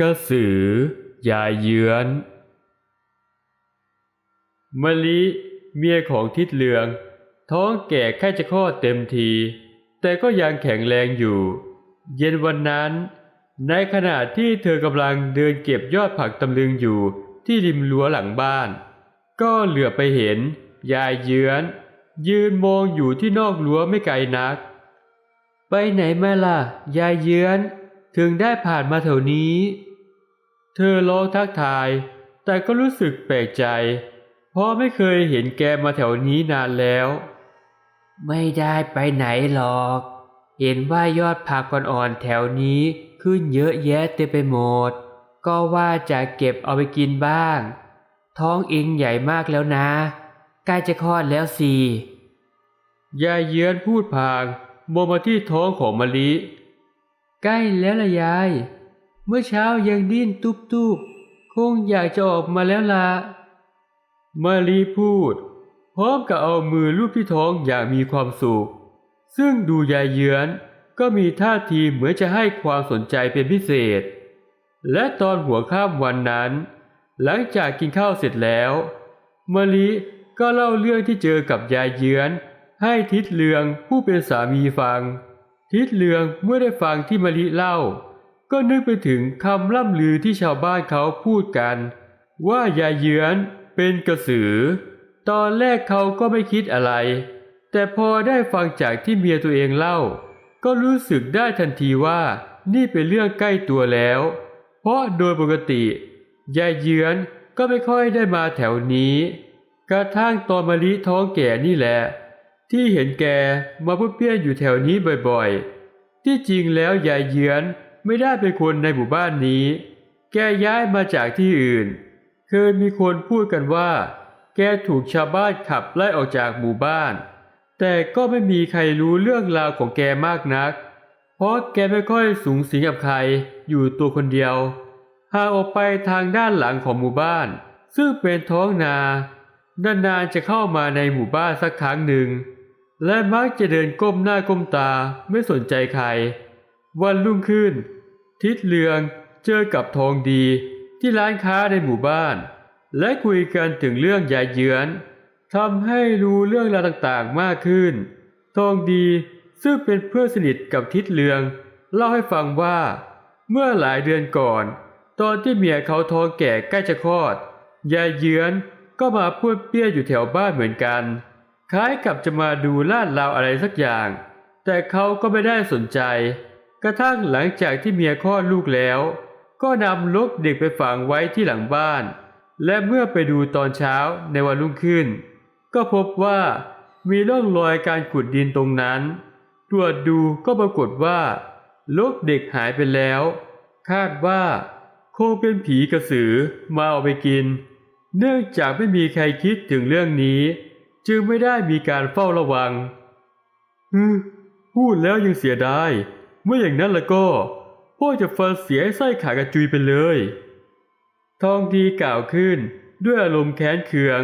กระสือ ยายเยือน มะลิเมียของทิดเหลือง ท้องแก่ใกล้จะคลอดเต็มที แต่ก็ยังแข็งแรงอยู่ เย็นวันนั้น ในขณะที่เธอกำลังเดินเก็บยอดผักตำลึงอยู่ที่ริมรั้วหลังบ้าน ก็เหลือไปเห็น ยายเยือน ยืนมองอยู่ที่นอกรั้วไม่ไกลนัก ไปไหนมาล่ะ ยายเยือน ถึงได้ผ่านมาแถวนี้ เธอร้องทักทาย แต่ก็รู้สึกแปลกใจ เพราะไม่เคยเห็นแกมาแถวนี้นานแล้ว ไม่ได้ไปไหนหรอก เห็นว่ายอดผักอ่อนๆแถวนี้ขึ้นเยอะแยะเต็มไปหมด ก็ว่าจะเก็บเอาไปกินบ้าง ท้องเองใหญ่มากแล้วนะ ใกล้จะคลอดแล้วสิยายเยือนพูดพางมองมาที่ท้องของมะลิ ใกล้แล้วล่ะยาย เมื่อเช้ายังดิ้นตุบๆคงอยากจะออกมาแล้วล่ะมาลีพูด พร้อมกับเอามือลูบที่ท้องอย่างมีความสุข ซึ่งดูยายเยือนก็มีท่าทีเหมือนจะให้ความสนใจเป็นพิเศษ และตอนหัวข้ามวันนั้น หลังจากกินข้าวเสร็จแล้วมะลิก็เล่าเรื่องที่เจอกับยายเยือนให้ทิดเลืองผู้เป็นสามีฟัง ทิดเลืองเมื่อได้ฟังที่มะลิเล่า ก็นึกไปถึงคำล่ำลือที่ชาวบ้านเขาพูดกัน ว่ายายเยือนเป็นกระสือ ตอนแรกเขาก็ไม่คิดอะไร แต่พอได้ฟังจากที่เมียตัวเองเล่า ก็รู้สึกได้ทันทีว่านี่เป็นเรื่องใกล้ตัวแล้ว เพราะโดยปกติ ยายเยือนก็ไม่ค่อยได้มาแถวนี้ กระทั่งตอนมะลิท้องแก่นี่แหละ ที่เห็นแกมาพื่เปี้ยนอยู่แถวนี้บ่อยๆ ที่จริงแล้วยายเยือน ไม่ได้เป็นคนในหมู่บ้านนี้ แกย้ายมาจากที่อื่น เคยมีคนพูดกันว่า แกถูกชาวบ้านขับไล่ออกจากหมู่บ้าน แต่ก็ไม่มีใครรู้เรื่องราวของแกมากนัก เพราะแกไม่ค่อยสูงสิงกับใคร อยู่ตัวคนเดียว หาออกไปทางด้านหลังของหมู่บ้าน ซึ่งเป็นท้องนานานๆจะเข้ามาในหมู่บ้านสักครั้งหนึ่ง และมักจะเดินก้มหน้าก้มตาไม่สนใจใคร วันรุ่งขึ้น ทิดเลืองเจอกับทองดีที่ร้านค้าในหมู่บ้าน และคุยกันถึงเรื่องยายเยือนทำให้รู้เรื่องราวต่างๆมากขึ้น ทองดีซึ่งเป็นเพื่อนสนิทกับทิดเลือง เล่าให้ฟังว่า เมื่อหลายเดือนก่อน ตอนที่เมียเขาท้องแก่ใกล้จะคลอด ยายเยือนก็มาพูดเปี้ยอยู่แถวบ้านเหมือนกัน คล้ายกับจะมาดูลาดราวอะไรสักอย่าง แต่เขาก็ไม่ได้สนใจ กระทั่งหลังจากที่เมียคลอดลูกแล้ว ก็นำลกเด็กไปฝังไว้ที่หลังบ้าน และเมื่อไปดูตอนเช้าในวันรุ่งขึ้น ก็พบว่ามีร่องรอยการขุดดินตรงนั้น ตรวจดูก็ปรากฏว่าลกเด็กหายไปแล้ว คาดว่าคงเป็นผีกระสือมาเอาไปกิน เนื่องจากไม่มีใครคิดถึงเรื่องนี้ จึงไม่ได้มีการเฝ้าระวังพูดแล้วยังเสียดาย เมื่ออย่างนั้นแล้วก็พ่อจะฟันเสียไส้ขากระจุยไปเลย ทองดีกล่าวขึ้นด้วยอารมณ์แค้นเคือง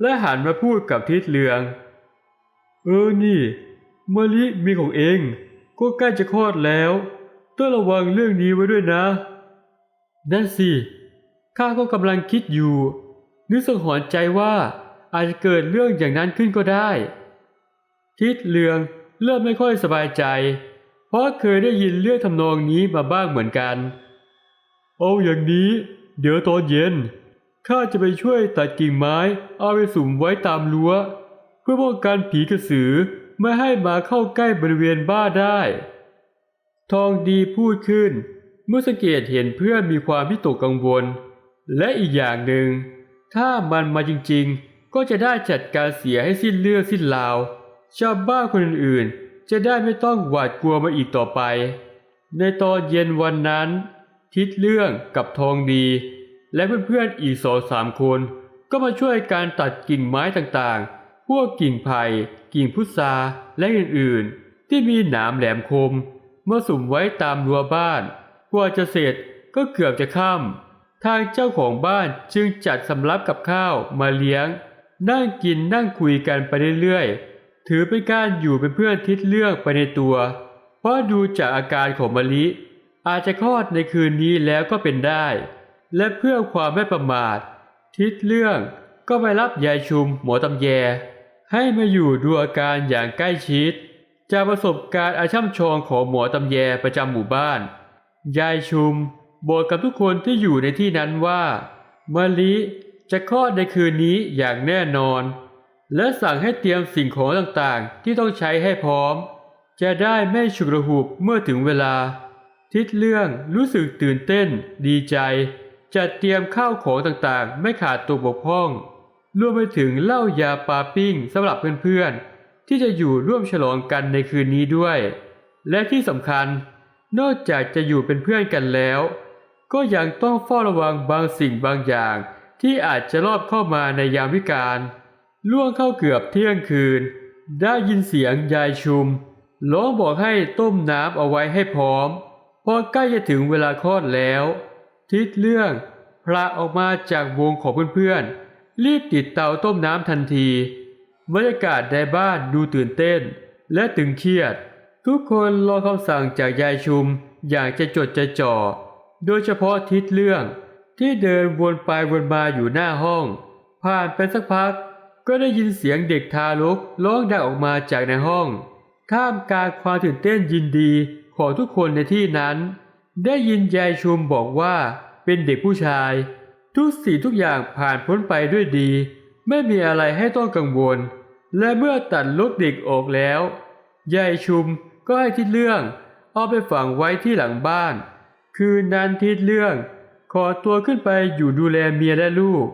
และหันมาพูดกับทิดเลือง เออนี่มะลิมีของเอง ก็ใกล้จะคลอดแล้วต้องระวังเรื่องนี้ไว้ด้วยนะ นั่นสิข้าก็กำลังคิดอยู่ นึกสังหรณ์ใจว่าอาจจะเกิดเรื่องอย่างนั้นขึ้นก็ได้ ทิดเลืองเริ่มไม่ค่อยสบายใจ ราะเคยได้ยินเรื่องทำนองนี้มาบ้างเหมือนกัน เอาอย่างนี้ เดี๋ยวตอนเย็นข้าจะไปช่วยตัดกิ่งไม้เอาไปสุมไว้ตามรั้ว เพื่อป้องกันผีกระสือไม่ให้มาเข้าใกล้บริเวณบ้านได้ ทองดีพูดขึ้น เมื่อสังเกตเห็นเพื่อนมีความพิตกกังวล และอีกอย่างหนึ่ง ถ้ามันมาจริงๆ ก็จะได้จัดการเสียให้สิ้นเรื่องสิ้นราว ชาวบ้านคนอื่นๆ จะได้ไม่ต้องหวาดกลัวมาอีกต่อไป ในตอนเย็นวันนั้น ทิดเรื่องกับทองดี และเพื่อนๆอีกสองสามคน ก็มาช่วยการตัดกิ่งไม้ต่างๆ พวกกิ่งไผ่ กิ่งพุทราและอื่นๆ ที่มีหนามแหลมคมเมาสุ่มไว้ตามรั้วบ้าน กว่าจะเสร็จก็เกือบจะค่ำทางเจ้าของบ้านจึงจัดสำรับกับข้าวมาเลี้ยง นั่งกินนั่งคุยกันไปเรื่อยๆ ถือเป็นการอยู่เป็นเพื่อนทิดเลือกไปในตัว เพราะดูจากอาการของมะลิ อาจจะคลอดในคืนนี้แล้วก็เป็นได้ และเพื่อความไม่ประมาท ทิศเรื่องก็ไปรับยายชุมหมอตำแย ให้มาอยู่ดูอาการอย่างใกล้ชิด จากประสบการณ์อาช่ำชองของหมอตำแยประจำหมู่บ้าน ยายชุมบอกกับทุกคนที่อยู่ในที่นั้นว่ามะลิจะคลอดในคืนนี้อย่างแน่นอน และสั่งให้เตรียมสิ่งของต่างๆ ที่ต้องใช้ให้พร้อม จะได้ไม่ฉุกระหุกเมื่อถึงเวลา ทิศเรื่องรู้สึกตื่นเต้น ดีใจ จัดเตรียมข้าวของต่างๆ ไม่ขาดตัวบกพร่องรวมไปถึงเหล้ายาปาปิ้งสำหรับเพื่อนๆ ที่จะอยู่ร่วมฉลองกันในคืนนี้ด้วย และที่สำคัญ นอกจากจะอยู่เป็นเพื่อนกันแล้ว ก็ยังต้องเฝ้าระวังบางสิ่งบางอย่าง ที่อาจจะลอบเข้ามาในยามวิกาล ล่วงเข้าเกือบเที่ยงคืน ได้ยินเสียงยายชุมร้องบอกให้ต้มน้ำเอาไว้ให้พร้อมพราะใกล้จะถึงเวลาคลอดแล้ว ทิศเรื่อง พระออกมาจากวงของเพื่อนๆ รีบติดเตาต้มน้ำทันทีบรรยากาศในบ้านดูตื่นเต้น และตึงเครียด ทุกคนรอคำสั่งจากยายชุมอย่างจะจดจะจ่อ โดยเฉพาะทิศเรื่องที่เดินวนไปวนมาอยู่หน้าห้อง ผ่านไปสักพัก ก็ได้ยินเสียงเด็กทารกร้องดังออกมาจากในห้อง ท่ามกลางความตื่นเต้นยินดีของทุกคนในที่นั้น ได้ยินยายชุมบอกว่าเป็นเด็กผู้ชาย ทุกสิ่งทุกอย่างผ่านพ้นไปด้วยดี ไม่มีอะไรให้ต้องกังวล และเมื่อตัดลูกเด็กออกแล้วยายชุมก็ให้ทิดเรื่อง เอาไปฝังไว้ที่หลังบ้าน คืนนั้นทิดเรื่อง ขอตัวขึ้นไปอยู่ดูแลเมียและลูก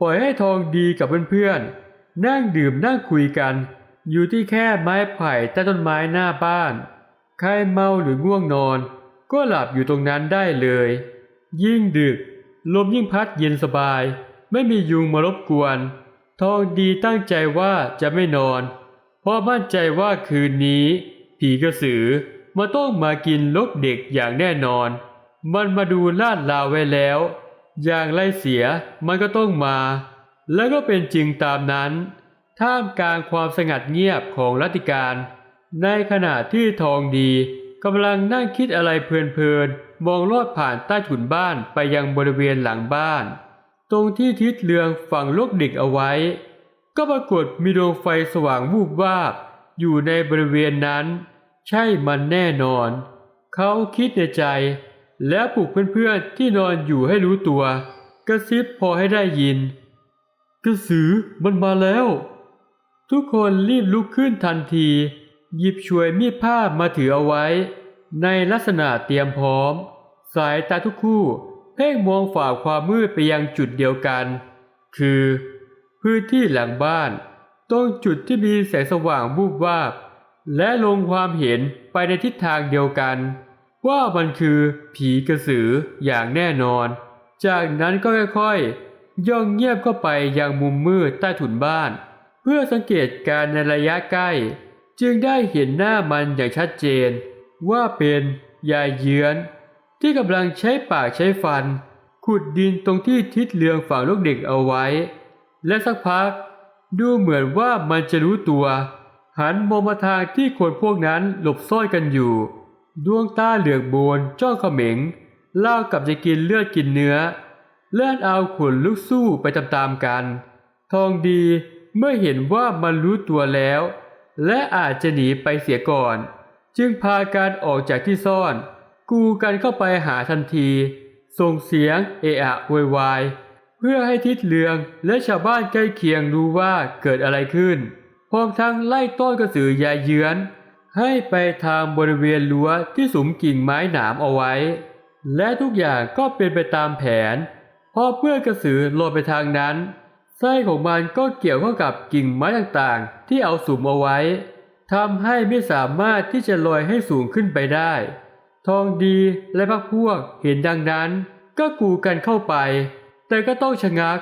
ปล่อยให้ทองดีกับเพื่อนๆ นั่งดื่มนั่งคุยกัน อยู่ที่แค่ไม้ไผ่ใต้ต้นไม้หน้าบ้าน ใครเมาหรือง่วงนอน ก็หลับอยู่ตรงนั้นได้เลย ยิ่งดึก ลมยิ่งพัดเย็นสบาย ไม่มียุงมารบกวน ทองดีตั้งใจว่าจะไม่นอน เพราะมั่นใจว่าคืนนี้ ผีกระสือมาต้องมากินลกเด็กอย่างแน่นอน มันมาดูลาดลาวไว้แล้ว อย่างไรเสียมันก็ต้องมา แล้วก็เป็นจริงตามนั้น ท่ามกลางความสงัดเงียบของรัติการ ในขณะที่ทองดีกำลังนั่งคิดอะไรเพลินๆ มองลอดผ่านใต้ถุนบ้านไปยังบริเวณหลังบ้าน ตรงที่ทิศเรืองฝังลูกเด็กเอาไว้ ก็ปรากฏมีดวงไฟสว่างวูบวาบอยู่ในบริเวณนั้น ใช่มันแน่นอน เขาคิดในใจ แล้วปลุกเพื่อนๆที่นอนอยู่ให้รู้ตัว กระซิบพอให้ได้ยิน กระสือมันมาแล้ว ทุกคนรีบลุกขึ้นทันที หยิบช่วยมีดผ้ามาถือเอาไว้ ในลักษณะเตรียมพร้อม สายตาทุกคู่ เพ่งมองฝ่าความมืดไปยังจุดเดียวกัน คือ พื้นที่หลังบ้านตรงจุดที่มีแสงสว่างบูบวาบ และลงความเห็นไปในทิศทางเดียวกัน ว่ามันคือผีกระสืออย่างแน่นอน จากนั้นก็ค่อยๆ ย่องเงียบเข้าไปยังมุมมืดใต้ถุนบ้าน เพื่อสังเกตการในระยะใกล้ จึงได้เห็นหน้ามันอย่างชัดเจน ว่าเป็นยายเยือน ที่กำลังใช้ปากใช้ฟัน ขุดดินตรงที่ทิศเรืองฝังลูกเด็กเอาไว้ และสักพัก ดูเหมือนว่ามันจะรู้ตัว หันมองมาทางที่คนพวกนั้นหลบซ่อนกันอยู่ ดวงตาเหลือกโบนจ้องเขม็งเล่ากับจะกินเลือดกินเนื้อ เลื่อนเอาขนลุกสู้ไปตามๆกัน ทองดีเมื่อเห็นว่ามันรู้ตัวแล้ว และอาจจะหนีไปเสียก่อน จึงพากันออกจากที่ซ่อน กูกันเข้าไปหาทันที ส่งเสียงเอะอะโวยวายเพื่อให้ทิศเลืองและชาวบ้านใกล้เคียงรู้ว่าเกิดอะไรขึ้นพร้อมทั้งไล่ต้อนกระสือยายเยือน ให้ไปทางบริเวณรั้วที่สุมกิ่งไม้หนามเอาไว้ และทุกอย่างก็เป็นไปตามแผน พอเพื่อกระสือลอยไปทางนั้นไส้ของมันก็เกี่ยวเข้ากับกิ่งไม้ต่างๆ ที่เอาสุมเอาไว้ทำให้ไม่สามารถที่จะลอยให้สูงขึ้นไปได้ ทองดีและพักพวกเห็นดังนั้น ก็กูกันเข้าไป แต่ก็ต้องชะงัก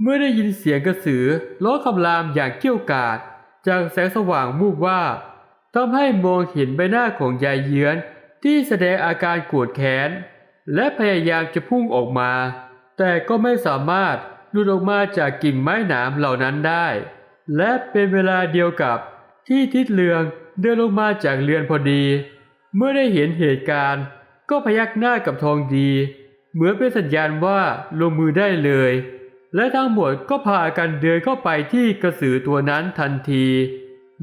เมื่อได้ยินเสียงกระสือร้องคำรามอย่างเกี้ยวกาดจากแสงสว่างมูบว่าทำให้มองเห็นใบหน้าของยายเยือนที่แสดงอาการโกรธแค้น และพยายามจะพุ่งออกมา แต่ก็ไม่สามารถหลุดออกมาจากกิ่งไม้หนามเหล่านั้นได้ และเป็นเวลาเดียวกับที่ทิศเลืองเดินลงมาจากเรือนพอดี เมื่อได้เห็นเหตุการณ์ ก็พยักหน้ากับทองดี เหมือนเป็นสัญญาณว่าลงมือได้เลย และทั้งหมดก็พากันเดินเข้าไปที่กระสือตัวนั้นทันที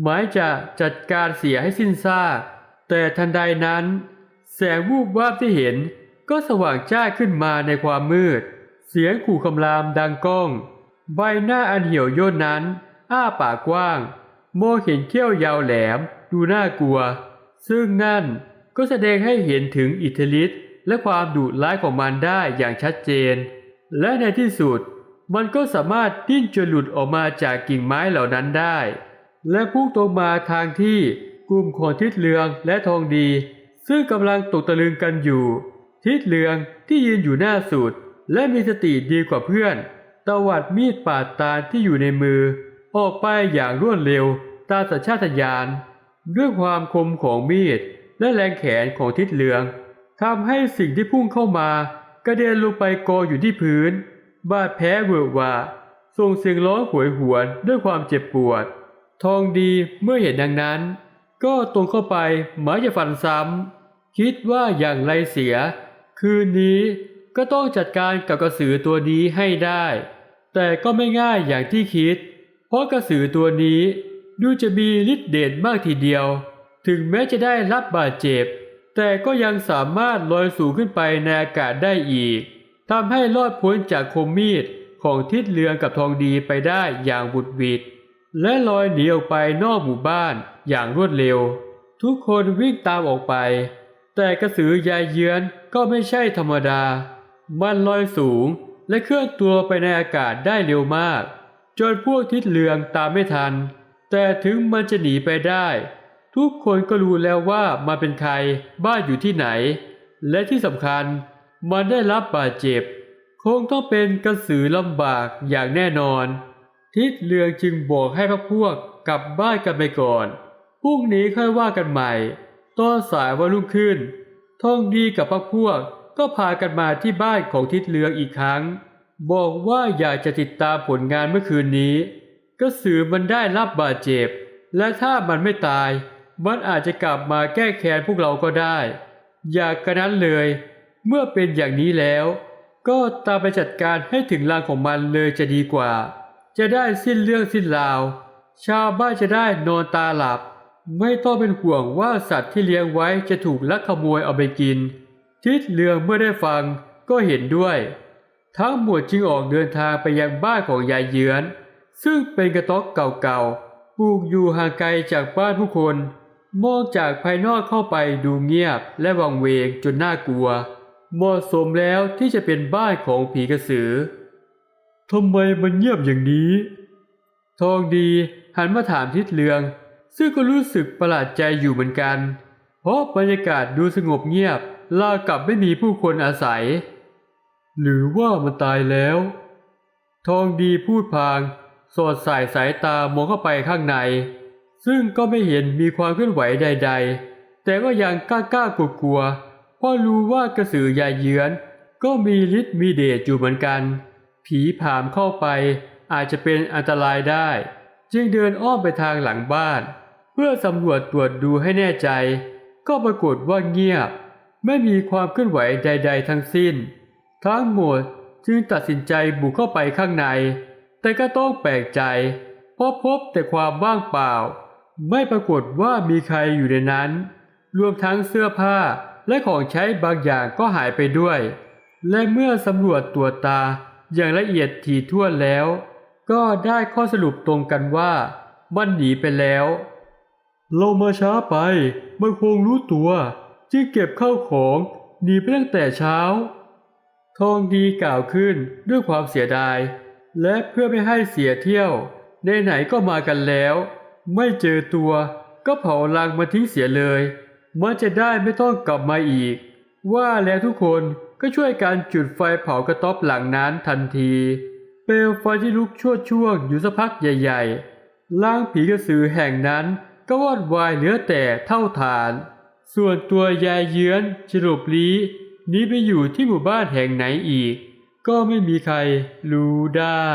หมายจะจัดการเสียให้สิ้นซากแต่ทันใดนั้น แสงวูบวาบที่เห็นก็สว่างจ้าขึ้นมาในความมืด เสียงขู่คำรามดังก้อง ใบหน้าอันเหี่ยวย่นนั้น อ้าปากกว้างมองเห็นเขี้ยวยาวแหลม ดูน่ากลัว ซึ่งนั่นก็แสดงให้เห็นถึงอิทธิฤทธิ์และความดุร้ายของมันได้อย่างชัดเจน และในที่สุด มันก็สามารถดิ้นจนหลุดออกมาจากกิ่งไม้เหล่านั้นได้ และพุ่งตรงมาทางที่กลุ่มของทิศเรืองและทองดี ซึ่งกำลังตกตะลึงกันอยู่ ทิศเรืองที่ยืนอยู่หน้าสุด และมีสติดีกว่าเพื่อน ตวัดมีดปาดตาที่อยู่ในมือ ออกไปอย่างรวดเร็วตามสัญชาตญาณด้วยความคมของมีดและแรงแขนของทิศเหลืองทำให้สิ่งที่พุ่งเข้ามากระเด็นลงไปกองอยู่ที่พื้น บาดแผลเวอะวะส่งเสียงร้องหวยหวนด้วยความเจ็บปวด ทองดีเมื่อเห็นดังนั้น ก็ตรงเข้าไปหมายจะฟันซ้ำคิดว่าอย่างไรเสีย คืนนี้ ก็ต้องจัดการกับกระสือตัวนี้ให้ได้ แต่ก็ไม่ง่ายอย่างที่คิด เพราะกระสือตัวนี้ดูจะมีฤทธิ์เดชมากทีเดียว ถึงแม้จะได้รับบาดเจ็บ แต่ก็ยังสามารถลอยสูงขึ้นไปในอากาศได้อีกทำให้รอดพ้นจากคมมีดของทิศเรืองกับทองดีไปได้อย่างบุดหวิดและลอยหนีออกไปนอกหมู่บ้านอย่างรวดเร็ว ทุกคนวิ่งตามออกไป แต่กระสือยายเยือนก็ไม่ใช่ธรรมดา มันลอยสูงและเคลื่อนตัวไปในอากาศได้เร็วมาก จนพวกทิศเรืองตามไม่ทัน แต่ถึงมันจะหนีไปได้ ทุกคนก็รู้แล้วว่ามันเป็นใครบ้านอยู่ที่ไหน และที่สำคัญมันได้รับบาดเจ็บ คงต้องเป็นกระสือลำบากอย่างแน่นอน ทิศเรืองจึงบอกให้พวกพวกกลับบ้านกันไปก่อนพรุ่งนี้ค่อยว่ากันใหม่ตอนสายวันรุ่งขึ้นท่องดีกับพวกพวก ก็พากันมาที่บ้านของทิศเรืองอีกครั้ง บอกว่าอยากจะติดตามผลงานเมื่อคืนนี้กระสือมันได้รับบาดเจ็บ และถ้ามันไม่ตาย มันอาจจะกลับมาแก้แค้นพวกเราก็ได้ อยากกระนั้นเลย เมื่อเป็นอย่างนี้แล้ว ก็ตามไปจัดการให้ถึงรังของมันเลยจะดีกว่า จะได้สิ้นเรื่องสิ้นราว ชาวบ้านจะได้นอนตาหลับ ไม่ต้องเป็นห่วงว่าสัตว์ที่เลี้ยงไว้จะถูกลักขโมยเอาไปกิน ทิศเรืองเมื่อได้ฟังก็เห็นด้วย ทั้งหมดจึงออกเดินทางไปยังบ้านของยายเยือน ซึ่งเป็นกระต๊อบเก่าๆปลูกอยู่ห่างไกลจากบ้านผู้คนมองจากภายนอกเข้าไปดูเงียบและวังเวงจนน่ากลัว เหมาะสมแล้วที่จะเป็นบ้านของผีกระสือทำไมมันเงียบอย่างนี้ ทองดีหันมาถามทิศเรือง ซึ่งก็รู้สึกประหลาดใจอยู่เหมือนกัน เพราะบรรยากาศดูสงบเงียบ ราวกับไม่มีผู้คนอาศัย หรือว่ามันตายแล้ว ทองดีพูดพาง สอดสายสายตามองเข้าไปข้างใน ซึ่งก็ไม่เห็นมีความเคลื่อนไหวใด ๆ แต่ก็ยังกล้ากล้ากลัวกลัวๆเพราะรู้ว่ากระสือยายเยือนก็มีฤทธิ์มีเดชอยู่เหมือนกัน ผีผามเข้าไปอาจจะเป็นอันตรายได้ จึงเดินอ้อมไปทางหลังบ้าน เพื่อสำรวจตรวจดูให้แน่ใจ ก็ปรากฏว่าเงียบ ไม่มีความเคลื่อนไหวใด ๆ ทั้งสิ้น ทั้งหมดจึงตัดสินใจบุกเข้าไปข้างใน แต่ก็ต้องแปลกใจ เพราะพบแต่ความว่างเปล่า ไม่ปรากฏว่ามีใครอยู่ในนั้น รวมทั้งเสื้อผ้าและของใช้บางอย่างก็หายไปด้วย และเมื่อสำรวจตัวตาอย่างละเอียดถี่ถ้วนแล้ว ก็ได้ข้อสรุปตรงกันว่า มันหนีไปแล้ว เรามาช้าไป มันคงรู้ตัว จึงเก็บเข้าของหนีไปตั้งแต่เช้า ทองดีกล่าวขึ้นด้วยความเสียดาย และเพื่อไม่ให้เสียเที่ยวไหนๆก็มากันแล้ว ไม่เจอตัวก็เผาลังมาทิ้งเสียเลยมันจะได้ไม่ต้องกลับมาอีก ว่าแล้วทุกคนก็ช่วยการจุดไฟเผากระต๊อบหลังนั้นทันที เปลวไฟที่ลุกชั่วช่วงอยู่สักพักใหญ่ๆร่างผีกระสือแห่งนั้นก็วอดวายเหลือแต่เท่าฐาน ส่วนตัวยายเยื้อนฉลบลีนี้ไปอยู่ที่หมู่บ้านแห่งไหนอีก ก็ไม่มีใครรู้ได้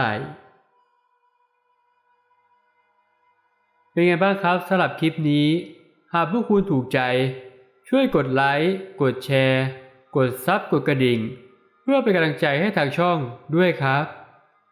เป็นไงบ้างครับสำหรับคลิปนี้ หากพวกคุณถูกใจ ช่วยกดไลค์ กดแชร์ กดซับกดกระดิ่ง เพื่อเป็นกำลังใจให้ทางช่องด้วยครับ